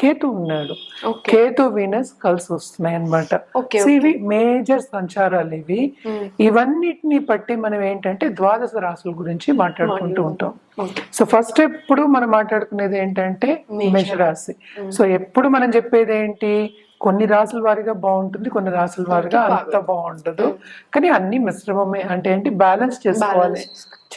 కేతు ఉన్నాడు. కేతు వీనస్ కలిసి వస్తున్నాయి అనమాట ఇవి మేజర్ సంచారాలు ఇవి. ఇవన్నిటిని బట్టి మనం ఏంటంటే ద్వాదశ రాసుల గురించి మాట్లాడుకుంటూ ఉంటాం. సో ఫస్ట్ ఎప్పుడు మనం మాట్లాడుకునేది ఏంటంటే మేషరాశి. సో ఎప్పుడు మనం చెప్పేది ఏంటి? కొన్ని రాసుల వారిగా బాగుంటుంది కొన్ని రాసుల వారిగా అంత బాగుండదు. కానీ అన్ని మిశ్రమమే. అంటే ఏంటి? బ్యాలెన్స్ చేసుకోవాలి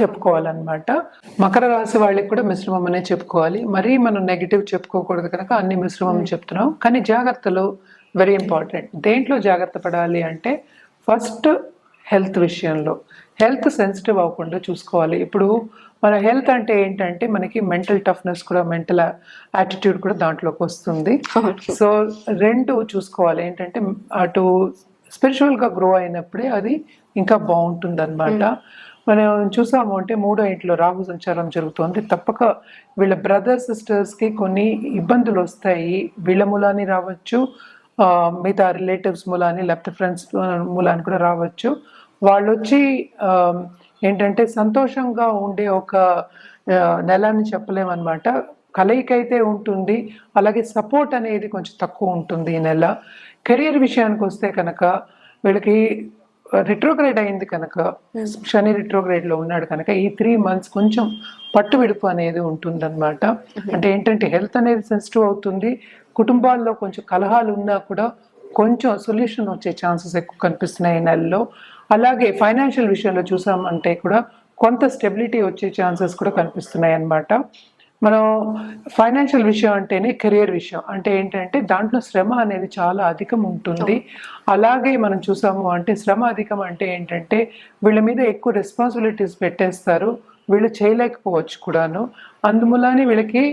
చెప్పుకోవాలన్నమాట. మకర రాశి వాళ్ళకి కూడా మిశ్రమం అనే చెప్పుకోవాలి. మరీ మనం నెగిటివ్ చెప్పుకోకూడదు కనుక అన్ని మిశ్రమం చెప్తున్నాం. కానీ జాగ్రత్తలు వెరీ ఇంపార్టెంట్ దేంట్లో జాగ్రత్త పడాలి అంటే ఫస్ట్ హెల్త్ విషయంలో. హెల్త్ సెన్సిటివ్ అవ్వకుండా చూసుకోవాలి. ఇప్పుడు మన హెల్త్ అంటే ఏంటంటే మనకి మెంటల్ టఫ్నెస్ కూడా మెంటల్ యాటిట్యూడ్ కూడా దాంట్లోకి వస్తుంది. సో రెండు చూసుకోవాలి. ఏంటంటే అటు స్పిరిచువల్గా గ్రో అయినప్పుడే అది ఇంకా బాగుంటుంది అనమాట మనం చూసాము అంటే మూడో ఇంట్లో రాహు సంచారం జరుగుతుంది. తప్పక వీళ్ళ బ్రదర్ సిస్టర్స్కి కొన్ని ఇబ్బందులు వస్తాయి. వీళ్ళ మూలాన్ని రావచ్చు. మిగతా రిలేటివ్స్ మూలాన్ని లేకపోతే ఫ్రెండ్స్ మూలాన్ని కూడా రావచ్చు. వాళ్ళు వచ్చి ఏంటంటే సంతోషంగా ఉండే ఒక నెల అని చెప్పలేమన్నమాట. కలయికైతే ఉంటుంది. అలాగే సపోర్ట్ అనేది కొంచెం తక్కువ ఉంటుంది ఈ నెల. కెరియర్ విషయానికి వస్తే కనుక వీళ్ళకి రిట్రోగ్రేడ్ అయింది కనుక శని రిట్రోగ్రేడ్లో ఉన్నాడు కనుక ఈ త్రీ మంత్స్ కొంచెం పట్టు విడుపు అనేది ఉంటుందన్నమాట. అంటే ఏంటంటే హెల్త్ అనేది సెన్సిటివ్ అవుతుంది. కుటుంబాల్లో కొంచెం కలహాలు ఉన్నా కూడా కొంచెం సొల్యూషన్ వచ్చే ఛాన్సెస్ ఎక్కువ కనిపిస్తున్నాయి ఈ నెలలో. అలాగే ఫైనాన్షియల్ విషయంలో చూసామంటే కూడా కొంత స్టెబిలిటీ వచ్చే ఛాన్సెస్ కూడా కనిపిస్తున్నాయి అన్నమాట. మనం ఫైనాన్షియల్ విషయం అంటేనే కెరియర్ విషయం. అంటే ఏంటంటే దాంట్లో శ్రమ అనేది చాలా అధికం ఉంటుంది. అలాగే మనం చూసాము అంటే శ్రమ అధికం అంటే ఏంటంటే వీళ్ళ మీద ఎక్కువ రెస్పాన్సిబిలిటీస్ పెట్టేస్తారు. వీళ్ళు చేయలేకపోవచ్చు కూడాను. అందుమూలనే వీళ్ళకి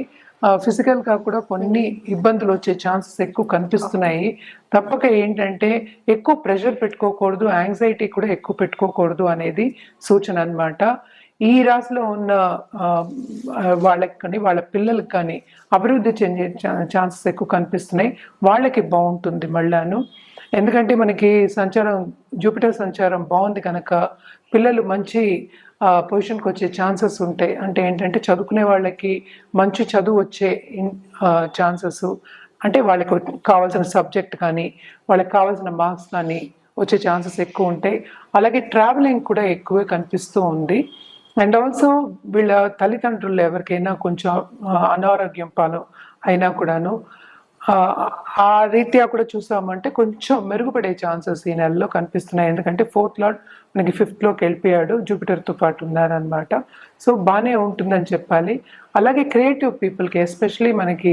ఫిజికల్గా కూడా కొన్ని ఇబ్బందులు వచ్చే ఛాన్సెస్ ఎక్కువ కనిపిస్తున్నాయి. తప్పక ఏంటంటే ఎక్కువ ప్రెషర్ పెట్టుకోకూడదు యాంగ్జైటీ కూడా ఎక్కువ పెట్టుకోకూడదు అనేది సూచన అన్నమాట. ఈ రాశిలో ఉన్న వాళ్ళకి కానీ వాళ్ళ పిల్లలకి కానీ అభివృద్ధి చెందే ఛాన్సెస్ ఎక్కువ కనిపిస్తున్నాయి. వాళ్ళకి బాగుంటుంది మళ్ళాను. ఎందుకంటే మనకి సంచారం జూపిటర్ సంచారం బాగుంది కనుక పిల్లలు మంచి పొజిషన్కి వచ్చే ఛాన్సెస్ ఉంటాయి. అంటే ఏంటంటే చదువుకునే వాళ్ళకి మంచి చదువు వచ్చే ఛాన్సెస్ అంటే వాళ్ళకి కావాల్సిన సబ్జెక్ట్ కానీ వాళ్ళకి కావాల్సిన మార్క్స్ కానీ వచ్చే ఛాన్సెస్ ఎక్కువ ఉంటాయి. అలాగే ట్రావెలింగ్ కూడా ఎక్కువే కనిపిస్తూ ఉంది. అండ్ ఆల్సో వీళ్ళ తల్లిదండ్రులు ఎవరికైనా కొంచెం అనారోగ్యం పాలు అయినా కూడాను ఆ, రీత్యా కూడా చూసామంటే కొంచెం మెరుగుపడే ఛాన్సెస్ ఈ నెలలో కనిపిస్తున్నాయి. ఎందుకంటే ఫోర్త్ లాడ్ మనకి ఫిఫ్త్లోకి వెళ్ళిపోయాడు. జూపిటర్తో పాటు ఉన్నారనమాట సో బాగానే ఉంటుందని చెప్పాలి. అలాగే క్రియేటివ్ పీపుల్కి ఎస్పెషలీ మనకి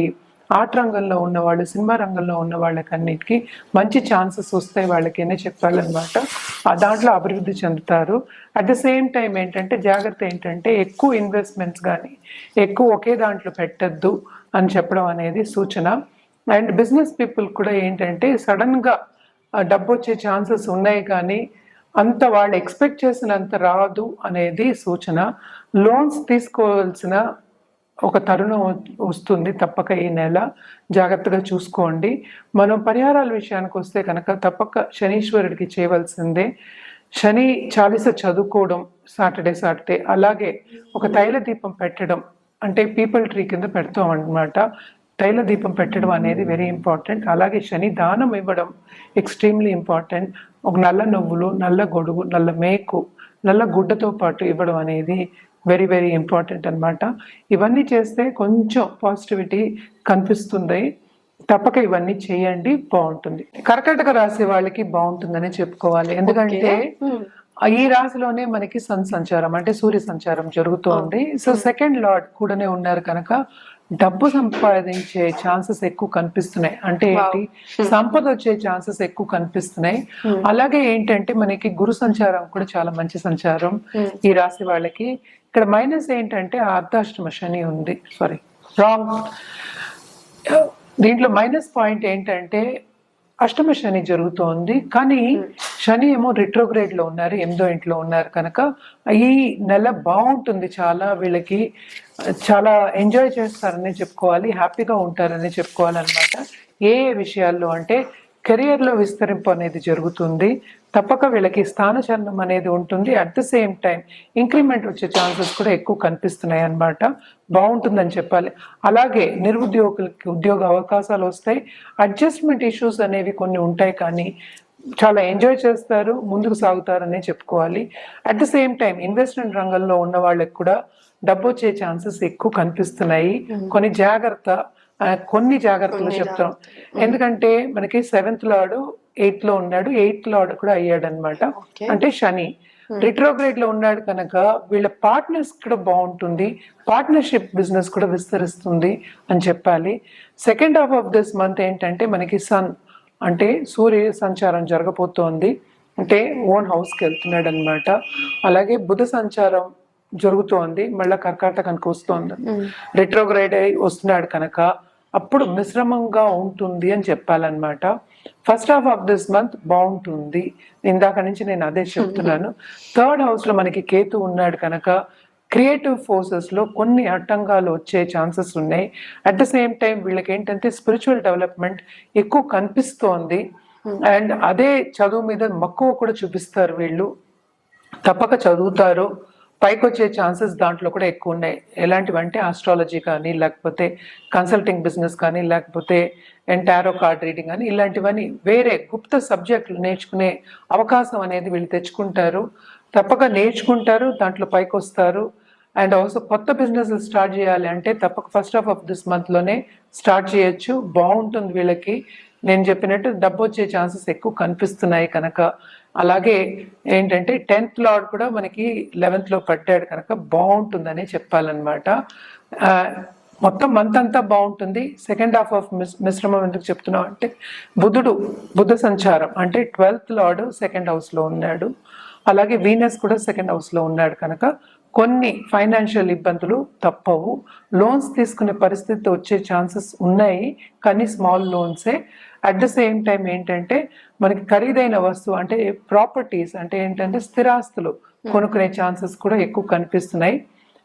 ఆర్ట్ రంగంలో ఉన్న వాళ్ళు సినిమా రంగంలో ఉన్న వాళ్ళకన్నిటికీ మంచి ఛాన్సెస్ వస్తాయి వాళ్ళకైనా చెప్పాలన్నమాట. ఆ దాంట్లో అభివృద్ధి చెందుతారు. అట్ ద సేమ్ టైం ఏంటంటే జాగ్రత్త ఏంటంటే ఎక్కువ ఇన్వెస్ట్మెంట్స్ కానీ ఎక్కువ ఒకే దాంట్లో పెట్టద్దు అని చెప్పడం అనేది సూచన. అండ్ బిజినెస్ పీపుల్ కూడా ఏంటంటే సడన్గా డబ్బు వచ్చే ఛాన్సెస్ ఉన్నాయి కానీ అంత వాళ్ళు ఎక్స్పెక్ట్ చేసినంత రాదు అనేది సూచన. లోన్స్ తీసుకోవాల్సిన ఒక తరుణం వస్తుంది తప్పక ఈ నెల. జాగ్రత్తగా చూసుకోండి. మనం పరిహారాల విషయానికి వస్తే కనుక తప్పక శనీశ్వరుడికి చేయవలసిందే శని చాలీస చదువుకోవడం సాటర్డే సాటర్డే. అలాగే ఒక తైల దీపం పెట్టడం అంటే పీపుల్ ట్రీ కింద పెడతాం అన్నమాట. తైల దీపం పెట్టడం అనేది వెరీ ఇంపార్టెంట్ అలాగే శని దానం ఇవ్వడం ఎక్స్ట్రీమ్లీ ఇంపార్టెంట్ ఒక నల్ల నువ్వులు నల్ల గొడుగు నల్ల మేకు నల్ల గుడ్డతో పాటు ఇవ్వడం అనేది వెరీ వెరీ ఇంపార్టెంట్ అన్నమాట. ఇవన్నీ చేస్తే కొంచెం పాజిటివిటీ కనిపిస్తుంది. తప్పక ఇవన్నీ చేయండి బాగుంటుంది. కర్కటక రాశి వాళ్ళకి బాగుంటుందని చెప్పుకోవాలి. ఎందుకంటే ఈ రాశిలోనే మనకి సన్ సంచారం అంటే సూర్య సంచారం జరుగుతోంది సో సెకండ్ లార్డ్ కూడానే ఉన్నారు కనుక డబ్బు సంపాదించే ఛాన్సెస్ ఎక్కువ కనిపిస్తున్నాయి. అంటే ఏంటి? సంపద వచ్చే ఛాన్సెస్ ఎక్కువ కనిపిస్తున్నాయి. అలాగే ఏంటంటే మనకి గురు సంచారం కూడా చాలా మంచి సంచారం ఈ రాశి వాళ్ళకి. ఇక్కడ మైనస్ ఏంటంటే అర్ధాష్టమ శని ఉంది. సారీ రాంగ్ దీంట్లో మైనస్ పాయింట్ ఏంటంటే అష్టమ శని జరుగుతోంది. కానీ శని ఏమో రిట్రోగ్రేడ్లో ఉన్నారు ఎనిమిదో ఇంట్లో ఉన్నారు కనుక ఈ నెల బాగుంటుంది చాలా వీళ్ళకి. చాలా ఎంజాయ్ చేస్తారని చెప్పుకోవాలి హ్యాపీగా ఉంటారని చెప్పుకోవాలన్నమాట. ఏ ఏ విషయాల్లో అంటే కెరియర్లో విస్తరింపు అనేది జరుగుతుంది తప్పక వీళ్ళకి స్థానచలనం అనేది ఉంటుంది. At the same time increment వచ్చే ఛాన్సెస్ కూడా ఎక్కువ కనిపిస్తున్నాయి అన్నమాట. బాగుంటుందని చెప్పాలి. అలాగే నిరుద్యోగులకి ఉద్యోగ అవకాశాలు వస్తాయి. అడ్జస్ట్మెంట్ ఇష్యూస్ అనేవి కొన్ని ఉంటాయి కానీ చాలా ఎంజాయ్ చేస్తారు ముందుకు సాగుతారనే చెప్పుకోవాలి. At the same time investment రంగంలో ఉన్న వాళ్ళకి కూడా డబ్బు వచ్చే ఛాన్సెస్ ఎక్కువ కనిపిస్తున్నాయి. కొన్ని జాగ్రత్త కొన్ని జాగ్రత్తలు చెప్తాం. ఎందుకంటే మనకి సెవెంత్ లాడు ఎయిత్లో ఉన్నాడు ఎయిత్ లార్డ్ కూడా అయ్యాడు అనమాట. అంటే శని. రిట్రోగ్రేడ్లో ఉన్నాడు కనుక వీళ్ళ పార్ట్నర్స్ కూడా బాగుంటుంది. పార్ట్నర్షిప్ బిజినెస్ కూడా విస్తరిస్తుంది అని చెప్పాలి. Second half of this month ఏంటంటే మనకి సన్ అంటే సూర్య సంచారం జరగబోతోంది. అంటే ఓన్ హౌస్కి వెళ్తున్నాడు అనమాట అలాగే బుధ సంచారం జరుగుతోంది. మళ్ళీ కర్కాటకానికి వస్తోంది. రిట్రోగ్రైడ్ అయి వస్తున్నాడు కనుక. అప్పుడు మిశ్రమంగా ఉంటుంది అని చెప్పాలన్నమాట. First half of this month బాగుంటుంది. ఇందాక నుంచి నేను అదే చెప్తున్నాను. థర్డ్ హౌస్లో మనకి కేతు ఉన్నాడు కనుక. క్రియేటివ్ ఫోర్సెస్లో కొన్ని అడ్డంగాలు వచ్చే ఛాన్సెస్ ఉన్నాయి. అట్ ద సేమ్ టైం వీళ్ళకి ఏంటంటే స్పిరిచువల్ డెవలప్మెంట్ ఎక్కువ కనిపిస్తోంది. అండ్ అదే చదువు మీద మక్కువ కూడా చూపిస్తారు వీళ్ళు. తప్పక చదువుతారు. పైకి వచ్చే ఛాన్సెస్ దాంట్లో కూడా ఎక్కువ ఉన్నాయి. ఎలాంటివంటే ఆస్ట్రాలజీ కానీ లేకపోతే కన్సల్టింగ్ బిజినెస్ కానీ లేకపోతే టారో కార్డ్ రీడింగ్ కానీ ఇలాంటివన్నీ వేరే గుప్త సబ్జెక్టులు నేర్చుకునే అవకాశం అనేది వీళ్ళు తెచ్చుకుంటారు. తప్పక నేర్చుకుంటారు దాంట్లో పైకి వస్తారు అండ్ ఆల్సో కొత్త బిజినెస్ స్టార్ట్ చేయాలి అంటే తప్పక ఫస్ట్ హాఫ్ ఆఫ్ దిస్ మంత్లోనే స్టార్ట్ చేయొచ్చు. బాగుంటుంది వీళ్ళకి. నేను చెప్పినట్టు డబ్బు వచ్చే ఛాన్సెస్ ఎక్కువ కనిపిస్తున్నాయి కనుక. అలాగే ఏంటంటే టెన్త్ లాడ్ కూడా మనకి లెవెన్త్లో పట్టాడు కనుక బాగుంటుందని చెప్పాలన్నమాట. మొత్తం మంత్ అంతా బాగుంటుంది. సెకండ్ హాఫ్ ఆఫ్ మిశ్రమం ఎందుకు చెప్తున్నాం అంటే బుధుడు బుధ సంచారం అంటే ట్వెల్త్ లార్డ్ సెకండ్ హౌస్లో ఉన్నాడు. అలాగే వీనస్ కూడా సెకండ్ హౌస్లో ఉన్నాడు కనుక కొన్ని ఫైనాన్షియల్ ఇబ్బందులు తప్పవు. లోన్స్ తీసుకునే పరిస్థితి వచ్చే ఛాన్సెస్ ఉన్నాయి కానీ స్మాల్ లోన్సే అట్ ద సేమ్ టైం ఏంటంటే మనకి ఖరీదైన వస్తువు అంటే ప్రాపర్టీస్ అంటే ఏంటంటే స్థిరాస్తులు కొనుక్కునే ఛాన్సెస్ కూడా ఎక్కువ కనిపిస్తున్నాయి.